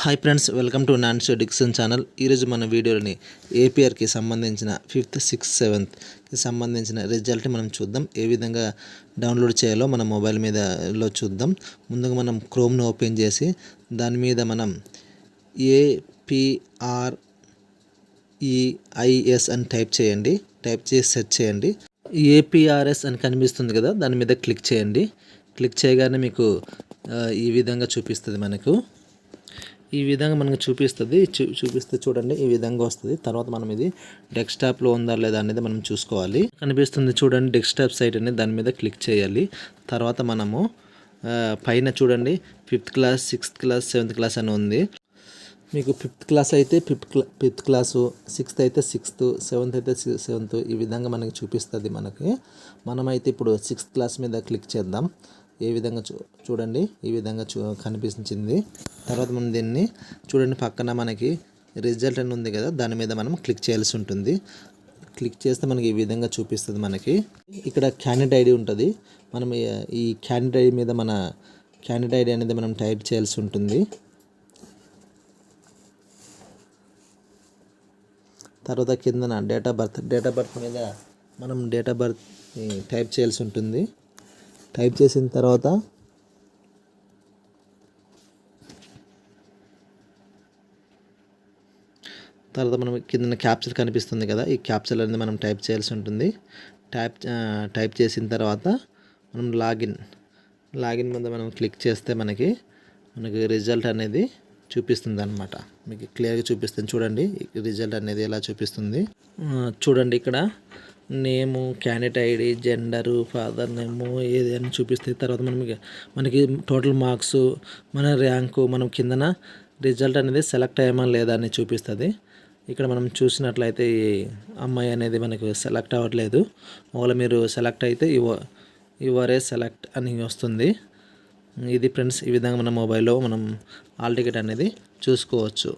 Hi friends welcome to నాన్షో Dixon channel ఈరోజు మన వీడియోని ఏపీఆర్కి సంబంధించిన ఫిఫ్త్ సిక్స్త్ సెవెంత్కి సంబంధించిన రిజల్ట్ మనం చూద్దాం. ఏ విధంగా డౌన్లోడ్ చేయాలో మన మొబైల్ మీదలో చూద్దాం. ముందుగా మనం క్రోమ్ను ఓపెన్ చేసి దాని మీద మనం ఏపీఆర్ ఈఐఎస్ అని టైప్ చేయండి. టైప్ చేసి సెర్చ్ చేయండి. ఏపీఆర్ఎస్ అని కనిపిస్తుంది కదా దాని మీద క్లిక్ చేయండి. క్లిక్ చేయగానే మీకు ఈ విధంగా చూపిస్తుంది మనకు. ఈ విధంగా మనకు చూపిస్తుంది. చూ చూపిస్తే చూడండి. ఈ విధంగా వస్తుంది. తర్వాత మనం ఇది డెస్క్టాప్లో ఉందా లేదా అనేది మనం చూసుకోవాలి. కనిపిస్తుంది చూడండి డెస్క్టాప్ సైట్ అనేది దాని మీద క్లిక్ చేయాలి. తర్వాత మనము పైన చూడండి. Fifth class sixth class seventh class అని ఉంది. మీకు ఫిఫ్త్ క్లాస్ అయితే fifth class fifth class sixth అయితే సిక్స్త్ సెవెంత్ అయితే సెవెంత్ ఈ విధంగా మనకి చూపిస్తుంది మనకి. మనమైతే ఇప్పుడు సిక్స్త్ క్లాస్ మీద క్లిక్ చేద్దాం. ఏ విధంగా చూ చూడండి ఈ విధంగా చూ కనిపించింది. తర్వాత మనం దీన్ని చూడండి పక్కన మనకి రిజల్ట్ అని ఉంది కదా దాని మీద మనం క్లిక్ చేయాల్సి ఉంటుంది. క్లిక్ చేస్తే మనకి ఈ విధంగా చూపిస్తుంది మనకి. ఇక్కడ క్యాండిడేట్ ఐడి ఉంటుంది. మనం ఈ- ఈ క్యాండిడేట్ ఐడి మీద మన క్యాండిడేట్ ఐడి అనేది మనం టైప్ చేయాల్సి ఉంటుంది. తర్వాత కిందన date of birth date of birth మీద మనం డేట్ ఆఫ్ బర్త్ టైప్ చేయాల్సి ఉంటుంది. టైప్ చేసిన తర్వాత తర్వాత మనం కింద క్యాప్చర్ కనిపిస్తుంది కదా ఈ క్యాప్చర్ అనేది మనం టైప్ చేయాల్సి ఉంటుంది. టైప్ టైప్ చేసిన తర్వాత మనం లాగిన్ లాగిన్ మీద మనం క్లిక్ చేస్తే మనకి మనకి రిజల్ట్ అనేది చూపిస్తుంది అనమాట మీకు క్లియర్గా చూపిస్తుంది. చూడండి రిజల్ట్ అనేది ఎలా చూపిస్తుంది. చూడండి ఇక్కడ name candidate ID gender father name ఏదైనా చూపిస్తే తర్వాత మనం మనకి టోటల్ మార్క్స్ మన ర్యాంకు మనం కిందన రిజల్ట్ అనేది సెలెక్ట్ అయ్యామా లేదా అని చూపిస్తుంది. ఇక్కడ మనం చూసినట్లయితే ఈ అమ్మాయి అనేది మనకు సెలెక్ట్ అవ్వట్లేదు. ఒకవేళ మీరు సెలెక్ట్ అయితే యువ యువరే సెలెక్ట్ అని వస్తుంది. ఇది ఫ్రెండ్స్ ఈ విధంగా మన మొబైల్లో మనం ఆల్ టికెట్ అనేది చూసుకోవచ్చు.